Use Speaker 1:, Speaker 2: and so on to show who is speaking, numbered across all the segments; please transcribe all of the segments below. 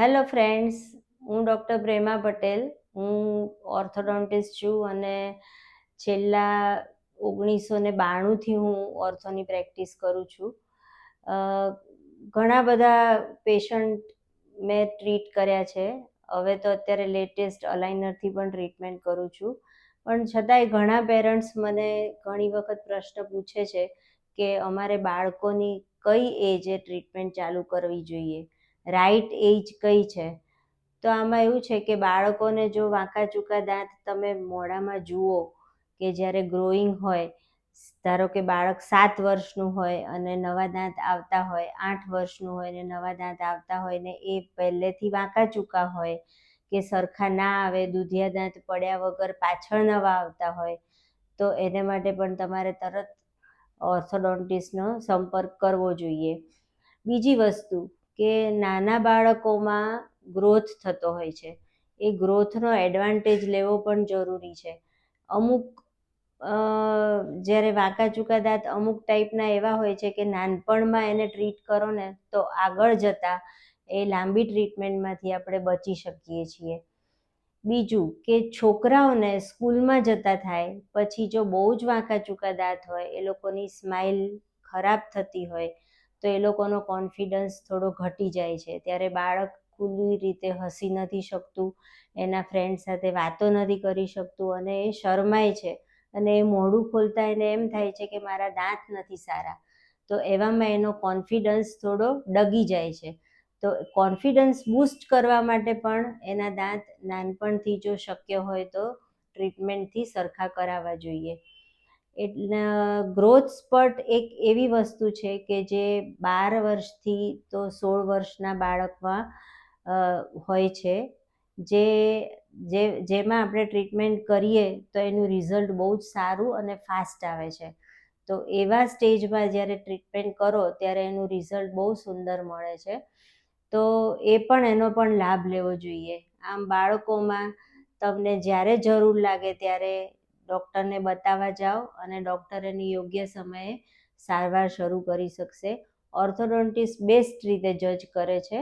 Speaker 1: Hello friends હું doctor Prema Patel. હું orthodontist છું અને છેલ્લા ઓગણીસો ને બાણુંથી હું ઓર્થોની પ્રેક્ટિસ કરું છું. ઘણા બધા પેશન્ટ મેં ટ્રીટ કર્યા છે. હવે તો અત્યારે લેટેસ્ટ અલાઇનરથી પણ ટ્રીટમેન્ટ કરું છું. પણ છતાંય ઘણા પેરેન્ટ્સ મને ઘણી વખત પ્રશ્ન પૂછે છે કે અમારે બાળકોની કઈ એજે ટ્રીટમેન્ટ ચાલુ કરવી જોઈએ? રાઈટ એજ કઈ છે? તો આમાં એવું છે કે બાળકોને જો વાંકા ચૂકા દાંત તમે મોઢામાં જુઓ કે જ્યારે ગ્રોઈંગ હોય, ધારો કે બાળક સાત વર્ષનું હોય અને નવા દાંત આવતા હોય, આઠ વર્ષનું હોય ને નવા દાંત આવતા હોય ને એ પહેલેથી વાંકા ચૂકા હોય કે સરખા ના આવે, દૂધિયા દાંત પડ્યા વગર પાછળ નવા આવતા હોય, તો એને માટે પણ તમારે તરત ઓર્થોડોન્ટિસ્ટનો સંપર્ક કરવો જોઈએ. બીજી વસ્તુ કે નાના બાળકોમાં ગ્રોથ થતો હોય છે. એ ગ્રોથનો એડવાન્ટેજ લેવો પણ જરૂરી છે. અમુક જ્યારે વાંકા ચૂકા દાંત અમુક ટાઈપના એવા હોય છે કે નાનપણમાં એને ટ્રીટ કરો ને તો આગળ જતાં એ લાંબી ટ્રીટમેન્ટમાંથી આપણે બચી શકીએ છીએ. બીજું કે છોકરાઓને સ્કૂલમાં જતા થાય, પછી જો બહુ જ વાંકા ચૂકા દાંત હોય, એ લોકોની સ્માઇલ ખરાબ થતી હોય તો એ લોકોનો કોન્ફિડન્સ થોડો ઘટી જાય છે. ત્યારે બાળક ખુલ્લી રીતે હસી નથી શકતું, એના ફ્રેન્ડ સાથે વાતો નથી કરી શકતું અને એ શરમાય છે અને એ મોઢું ખોલતા એને એમ થાય છે કે મારા દાંત નથી સારા. તો એવામાં એનો કોન્ફિડન્સ થોડો ડગી જાય છે. તો કોન્ફિડન્સ બૂસ્ટ કરવા માટે પણ એના દાંત નાનપણથી જો શક્ય હોય તો ટ્રીટમેન્ટથી સરખા કરાવવા જોઈએ. એટલે, ગ્રોથ સ્પર્ટ એક એવી વસ્તુ છે કે જે બાર વર્ષથી તો સોળ વર્ષના બાળકમાં હોય છે. જે જે, જેમાં આપણે ટ્રીટમેન્ટ કરીએ તો એનું રિઝલ્ટ બહુ જ સારું અને ફાસ્ટ આવે છે. તો એવા સ્ટેજમાં જ્યારે ટ્રીટમેન્ટ કરો ત્યારે એનું રિઝલ્ટ બહુ સુંદર મળે છે. તો એ પણ એનો પણ લાભ લેવો જોઈએ. આમ બાળકોમાં તમને જ્યારે જરૂર લાગે ત્યારે ડૉક્ટરને બતાવવા જાઓ અને ડૉક્ટર એની યોગ્ય સમયે સારવાર શરૂ કરી શકશે. ઓર્થોડોન્ટિસ્ટ બેસ્ટ રીતે જજ કરે છે,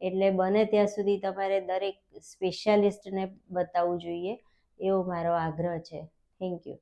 Speaker 1: એટલે બને ત્યાં સુધી તમારે દરેક સ્પેશિયાલિસ્ટને બતાવવું જોઈએ એવો મારો આગ્રહ છે. Thank you.